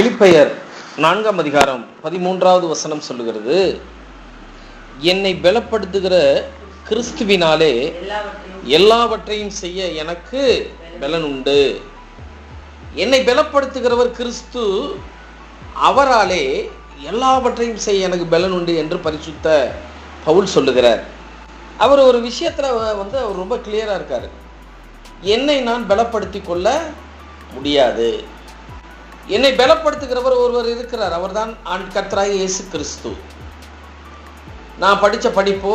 பிலிப்பையர் நான்காம் அதிகாரம் பதிமூன்றாவது வசனம் சொல்லுகிறது. என்னை பலப்படுத்துகிற கிறிஸ்துவினாலே எல்லாவற்றையும் எல்லாவற்றையும் செய்ய எனக்கு பலன் உண்டு. என்னை பலப்படுத்துகிறவர் கிறிஸ்து அவராலே எல்லாவற்றையும் செய்ய எனக்கு பலன் உண்டு என்று பரிசுத்த பவுல் சொல்லுகிறார். அவர் ஒரு விஷயத்தில் வந்து அவர் ரொம்ப கிளியராக இருக்கார். என்னை நான் பலப்படுத்தி கொள்ள முடியாது. என்னை பலப்படுத்துகிறவர் ஒருவர் இருக்கிறார். அவர்தான் ஆண் கர்த்தராகிய இயேசு கிறிஸ்து. நான் படித்த படிப்போ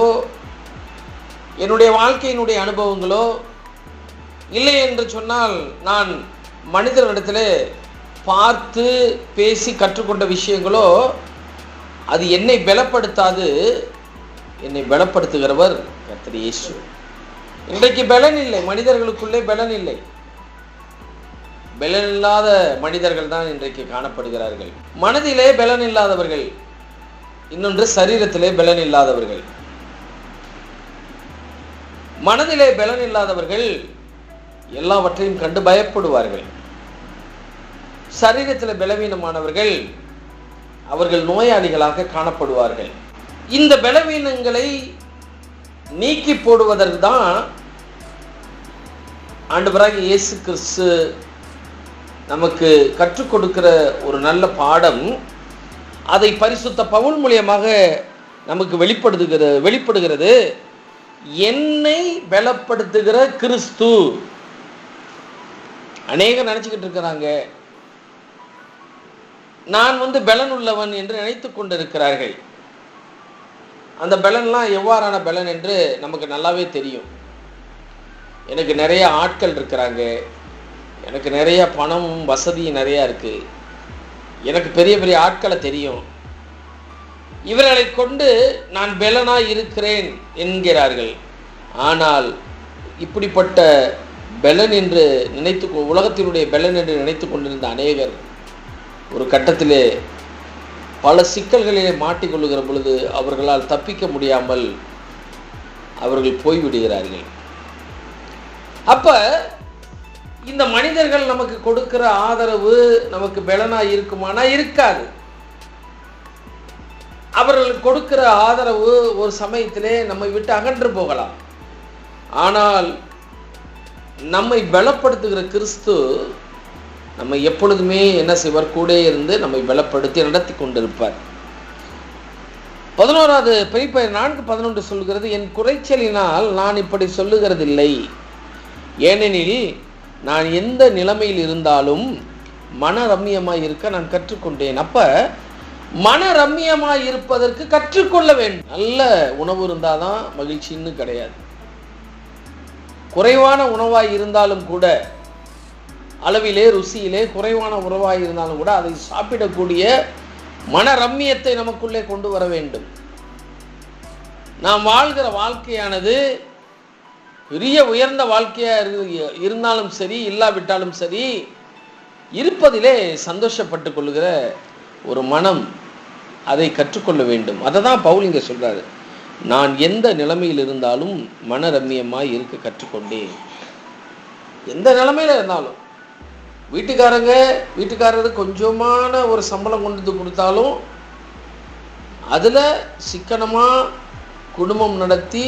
என்னுடைய வாழ்க்கையினுடைய அனுபவங்களோ இல்லை என்று சொன்னால் நான் மனிதர்களிடத்தில் பார்த்து பேசி கற்றுக்கொண்ட விஷயங்களோ அது என்னை பலப்படுத்தாது. என்னை பலப்படுத்துகிறவர் கர்த்தர் இயேசு. இன்றைக்கு பலன் இல்லை. மனிதர்களுக்குள்ளே பலன் இல்லை. பலன் இல்லாத மனிதர்கள் தான் இன்றைக்கு காணப்படுகிறார்கள். மனதிலே பலன் இல்லாதவர்கள் இன்னொன்று சரீரத்திலே பலன் இல்லாதவர்கள் மனதிலே பலன் இல்லாதவர்கள் எல்லாவற்றையும் கண்டு பயப்படுவார்கள். சரீரத்தில் பலவீனமானவர்கள் அவர்கள் நோயாளிகளாக காணப்படுவார்கள். இந்த பலவீனங்களை நீக்கி போடுவதற்கு தான் ஆண்டு பிறகு இயேசு கிறிஸ்து நமக்கு கற்றுக் கொடுக்கிற ஒரு நல்ல பாடம் அதை பரிசுத்த பவுல் மூலியமாக நமக்கு வெளிப்படுத்துகிற வெளிப்படுகிறது. என்னை பலப்படுத்துகிற கிறிஸ்து. அநேகர் நினச்சிக்கிட்டு இருக்கிறாங்க. நான் வந்து பலன் உள்ளவன் என்று நினைத்து கொண்டிருக்கிறார்கள். அந்த பலன்லாம் எவ்வாறான பலன் என்று நமக்கு நல்லாவே தெரியும். எனக்கு நிறைய ஆட்கள் இருக்கிறாங்க. எனக்கு நிறைய பணமும் வசதியும் நிறையா இருக்குது எனக்கு பெரிய பெரிய ஆட்களை தெரியும். இவர்களை கொண்டு நான் பெலனா இருக்கிறேன் என்கிறார்கள். ஆனால் இப்படிப்பட்ட பெலன் என்று நினைத்து உலகத்தினுடைய பெலன் என்று நினைத்து கொண்டிருந்த அநேகர் ஒரு கட்டத்திலே பல சிக்கல்களிலே மாட்டிக்கொள்ளுகிற பொழுது அவர்களால் தப்பிக்க முடியாமல் அவர்கள் போய்விடுகிறார்கள். அப்போ இந்த மனிதர்கள் நமக்கு கொடுக்கிற ஆதரவு நமக்கு பலனா இருக்குமானா இருக்காது. அவர்கள் கொடுக்கிற ஆதரவு ஒரு சமயத்திலே நம்மை விட்டு அகன்று போகலாம். ஆனால் நம்மை பலப்படுத்துகிற கிறிஸ்து நம்மை எப்பொழுதுமே என்ன செய்வார்? கூட இருந்து நம்மை பலப்படுத்தி நடத்தி கொண்டிருப்பார். பதினோராவது பெரியப்பயர் நான்கு பதினொன்று சொல்கிறது என் குறைச்சலினால் நான் இப்படி சொல்லுகிறதில்லை. ஏனெனில் நான் எந்த நிலைமையில் இருந்தாலும் மன ரம்யமாக இருக்க நான் கற்றுக்கொண்டேன். அப்ப மன ரம்யமாக இருப்பதற்கு கற்றுக்கொள்ள வேண்டும். நல்ல உணவு இருந்தாதான் மகிழ்ச்சின்னு கிடையாது. குறைவான உணவாக இருந்தாலும் கூட அளவிலே ருசியிலே குறைவான உணவாய் இருந்தாலும் கூட அதை சாப்பிடக்கூடிய மன ரம்மியத்தை நமக்குள்ளே கொண்டு வர வேண்டும். நாம் வாழ்கிற வாழ்க்கையானது பெரிய உயர்ந்த வாழ்க்கையாக இரு இருந்தாலும் சரி இல்லாவிட்டாலும் சரி இருப்பதிலே சந்தோஷப்பட்டு கொள்ளுகிற ஒரு மனம் அதை கற்றுக்கொள்ள வேண்டும். அதை தான் பவுல் இங்கே சொல்கிறாரு நான் எந்த நிலைமையில் இருந்தாலும் மன ரம்மியமாய் இருக்க கற்றுக்கொண்டேன். எந்த நிலைமையில் இருந்தாலும். வீட்டுக்காரங்க வீட்டுக்காரரு கொஞ்சமான ஒரு சம்பளம் கொண்டு வந்து கொடுத்தாலும் அதில் சிக்கனமாக குடும்பம் நடத்தி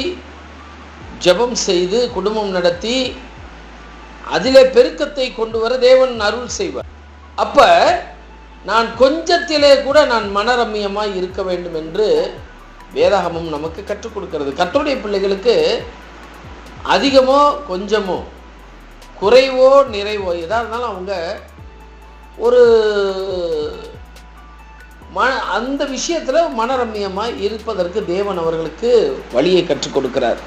ஜெபம் செய்து குடும்பம் நடத்தி அதிலே பெருக்கத்தை கொண்டு வர தேவன் அருள் செய்வார். அப்ப நான் கொஞ்சத்திலே கூட நான் மனரம்மியமாய் இருக்க வேண்டும் என்று வேதாகமம் நமக்கு கற்றுக் கொடுக்கிறது. கத்தோடைய பிள்ளைகளுக்கு அதிகமோ கொஞ்சமோ குறைவோ நிறைவோ எதாக இருந்தாலும் அவங்க ஒரு ம அந்த விஷயத்தில் மனரம்யமாக இருப்பதற்கு தேவன் அவர்களுக்கு வழியை கற்றுக் கொடுக்கிறார்.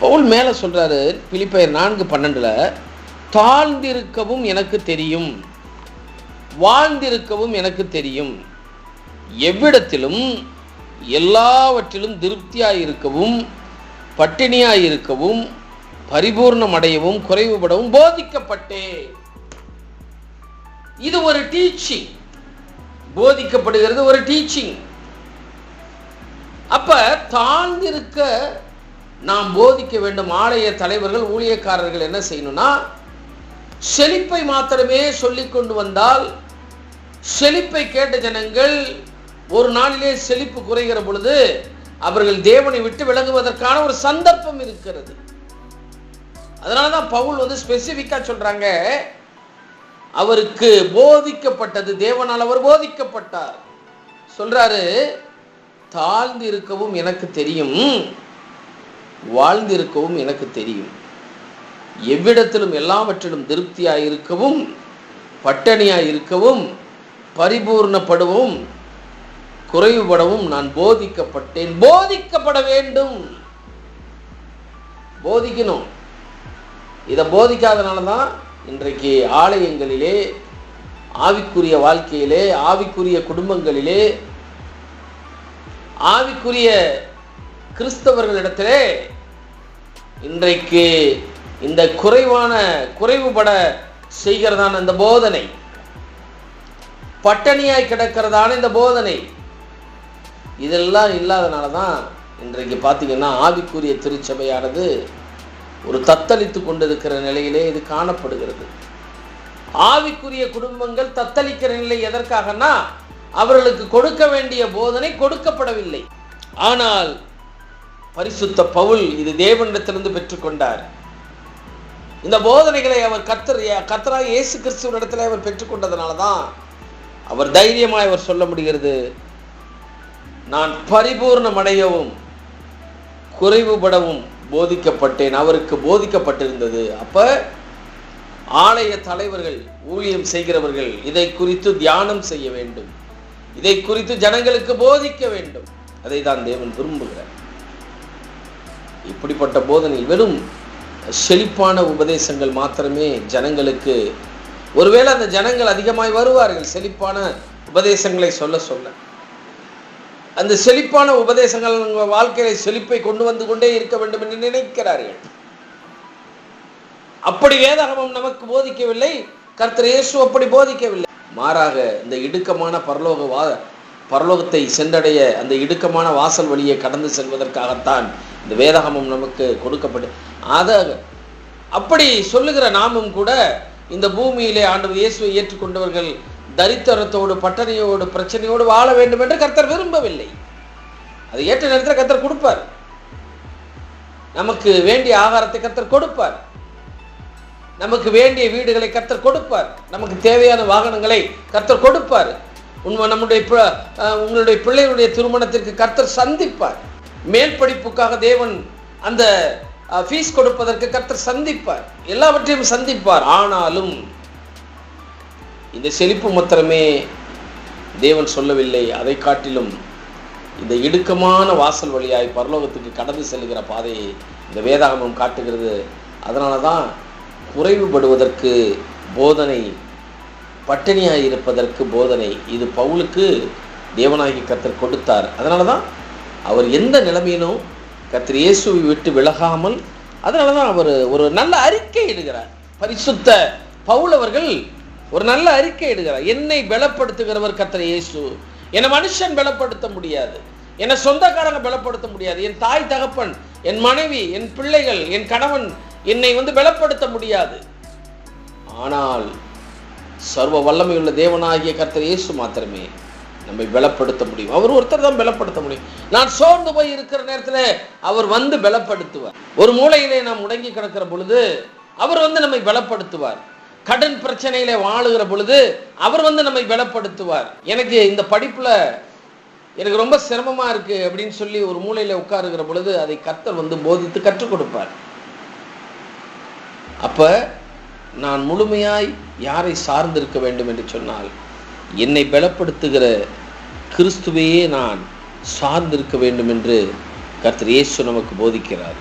பவுல் மேலே சொல்கிறாரு பிலிப்பையர் நான்கு பன்னெண்டில் தாழ்ந்திருக்கவும் எனக்கு தெரியும். வாழ்ந்திருக்கவும் எனக்கு தெரியும். எவ்விடத்திலும் எல்லாவற்றிலும் திருப்தியாக இருக்கவும் பட்டினியாக இருக்கவும் பரிபூர்ணம் அடையவும் குறைவுபடவும் போதிக்கப்பட்டேன். இது ஒரு டீச்சிங். போதிக்கப்படுகிறது ஒரு டீச்சிங். அப்ப தாழ்ந்திருக்க நாம் போதிக்க வேண்டும் ஆலய தலைவர்கள் ஊழியக்காரர்கள் என்ன செய்யணும்னா செழிப்பை மாத்திரமே சொல்லி கொண்டு வந்தால் செழிப்பை கேட்ட ஜனங்கள் ஒரு நாளிலே செழிப்பு குறைகிற பொழுது அவர்கள் தேவனை விட்டு விளங்குவதற்கான ஒரு சந்தர்ப்பம் இருக்கிறது. அதனால தான் பவுல் வந்து ஸ்பெசிஃபிக்காக சொல்றாங்க அவருக்கு போதிக்கப்பட்டது தேவனால் அவர் போதிக்கப்பட்டார். சொல்றாரு தாழ்ந்து இருக்கவும் எனக்கு தெரியும். வாழ்ந்திருக்கவும் எனக்கு தெரியும். எவ்விடத்திலும் எல்லாவற்றிலும் திருப்தியாக இருக்கவும் பட்டணியாக இருக்கவும் பரிபூர்ணப்படவும் குறைவுபடவும் நான் போதிக்கப்பட்டேன். போதிக்கப்பட வேண்டும். போதிக்கணும். இதை போதிக்காதனால தான் இன்றைக்கு ஆலயங்களிலே ஆவிக்குரிய வாழ்க்கையிலே ஆவிக்குரிய குடும்பங்களிலே ஆவிக்குரிய கிறிஸ்தவர்களிடத்திலே இன்றைக்கு இந்த குறைவான குறைவுபட செய்கிறதான இந்த போதனை. பட்டணியாய் கிடக்கிறதான இந்த போதனை. இதெல்லாம் இல்லாதனால தான் இன்றைக்கு பார்த்தீங்கன்னா ஆவிக்குரிய திருச்சபையானது ஒரு தத்தளித்து கொண்டிருக்கிற நிலையிலே இது காணப்படுகிறது. ஆவிக்குரிய குடும்பங்கள் தத்தளிக்கிற நிலை எதற்காகனா அவர்களுக்கு கொடுக்க வேண்டிய போதனை கொடுக்கப்படவில்லை. ஆனால் பரிசுத்த பவுல் இது தேவனிடத்திலிருந்து பெற்றுக்கொண்டார். இந்த போதனைகளை அவர் கத்தர் கத்தராக இயேசு கிறிஸ்துவனிடத்தில் அவர் பெற்றுக்கொண்டதுனால தான் அவர் தைரியமாய் அவர் சொல்ல முடிகிறது. நான் பரிபூர்ணமடையவும் குறைவுபடவும் போதிக்கப்பட்டேன். அவருக்கு போதிக்கப்பட்டிருந்தது. அப்ப ஆலய தலைவர்கள் ஊழியம் செய்கிறவர்கள் இதை குறித்து தியானம் செய்ய வேண்டும். இதை குறித்து ஜனங்களுக்கு போதிக்க வேண்டும். அதை தான் தேவன் விரும்புகிறார். இப்படிப்பட்ட போதனை வெறும் செழிப்பான உபதேசங்கள் மாத்திரமே ஜனங்களுக்கு ஒருவேளை அந்த ஜனங்கள் அதிகமாய் வருவார்கள் செழிப்பான உபதேசங்களை சொல்ல சொல்ல. அந்த செழிப்பான உபதேசங்கள் உங்கள் வாழ்க்கையில செழிப்பை கொண்டு வந்து கொண்டே இருக்க வேண்டும் என்று நினைக்கிறார்கள். அப்படி வேதாகமம் நமக்கு போதிக்கவில்லை கர்த்தர் இயேசு அப்படி போதிக்கவில்லை. மாறாக இந்த இடுக்கமான பரலோக வா பரலோகத்தை சென்றடைய அந்த இடுக்கமான வாசல் வழியை கடந்து செல்வதற்காகத்தான் இந்த வேதாகமம் நமக்கு கொடுக்கப்பட்டு அதை அப்படி சொல்லுகிற நாமும் கூட இந்த பூமியிலே ஆண்டவர் இயேசுவை ஏற்றுக்கொண்டவர்கள் தரித்திரத்தோடு பட்டணியோடு பிரச்சனையோடு வாழ வேண்டும் என்று கர்த்தர் விரும்பவில்லை. அது ஏற்ற நேரத்தில் கர்த்தர் கொடுப்பார். நமக்கு வேண்டிய ஆகாரத்தை கர்த்தர் கொடுப்பார். நமக்கு வேண்டிய வீடுகளை கர்த்தர் கொடுப்பார். நமக்கு தேவையான வாகனங்களை கர்த்தர் கொடுப்பார். உண்மை நம்முடைய பி- உங்களுடைய பிள்ளைகளுடைய திருமணத்திற்கு கர்த்தர் சந்திப்பார். மேல் படிப்புக்காக தேவன் அந்த ஃபீஸ் கொடுப்பதற்கு கர்த்தர் சந்திப்பார். எல்லாவற்றையும் சந்திப்பார். ஆனாலும் இந்த செழிப்பு மாத்திரமே தேவன் சொல்லவில்லை. அதை காட்டிலும் இந்த இடுக்கமான வாசல் வழியாய் பரலோகத்துக்கு கடந்து செல்கிற பாதையை இந்த வேதாகமம் காட்டுகிறது. அதனால தான் குறைவுபடுவதற்கு போதனை பட்டினியாக இருப்பதற்கு போதனை. இது பவுலுக்கு தேவனாகி கர்த்தர் கொடுத்தார். அதனால தான் அவர் எந்த நிலைமையிலும் கர்த்தர் இயேசுவை விட்டு விலகாமல் அதனால தான் அவர் ஒரு நல்ல அறிக்கை இடுகிறார். பரிசுத்த பவுல் அவர்கள் ஒரு நல்ல அறிக்கை இடுகிறார். என்னை பலப்படுத்துகிறவர் கத்திர இயேசு. என்னை மனுஷன் பலப்படுத்த முடியாது. என்னை சொந்தக்காரங்க பலப்படுத்த முடியாது. என் தாய் தகப்பன் என் மனைவி என் பிள்ளைகள் என் கணவன் என்னை வந்து பலப்படுத்த முடியாது. ஆனால் சர்வ வல்லமையுள்ள தேவனாகிய கர்த்தர் இயேசு மாத்திரமே. நம்மை பலப்படுத்த முடியும். அவர் ஒருத்தர் தான் பலப்படுத்த முடியும். நான் சோர்ந்து போய் இருக்கிற நேரத்தில் அவர் வந்து பலப்படுத்துவார். ஒரு மூலையிலே நாம் முடங்கி கிடக்கிற பொழுது அவர் வந்து நம்மை பலப்படுத்துவார். கடன் பிரச்சனையில வாழுகிற பொழுது அவர் வந்து நம்மை பலப்படுத்துவார். எனக்கு இந்த படிப்புல எனக்கு ரொம்ப சிரமமா இருக்கு அப்படின்னு சொல்லி ஒரு மூலையில உட்காருகிற பொழுது அதை கத்தர் வந்து போதித்து கற்றுக் கொடுப்பார். அப்ப நான் முழுமையாய் யாரை சார்ந்திருக்க வேண்டும் என்று சொன்னால் என்னை பலப்படுத்துகிற கிறிஸ்துவையே நான் சார்ந்திருக்க வேண்டும் என்று கர்த்தர் இயேசு நமக்கு போதிக்கிறார்.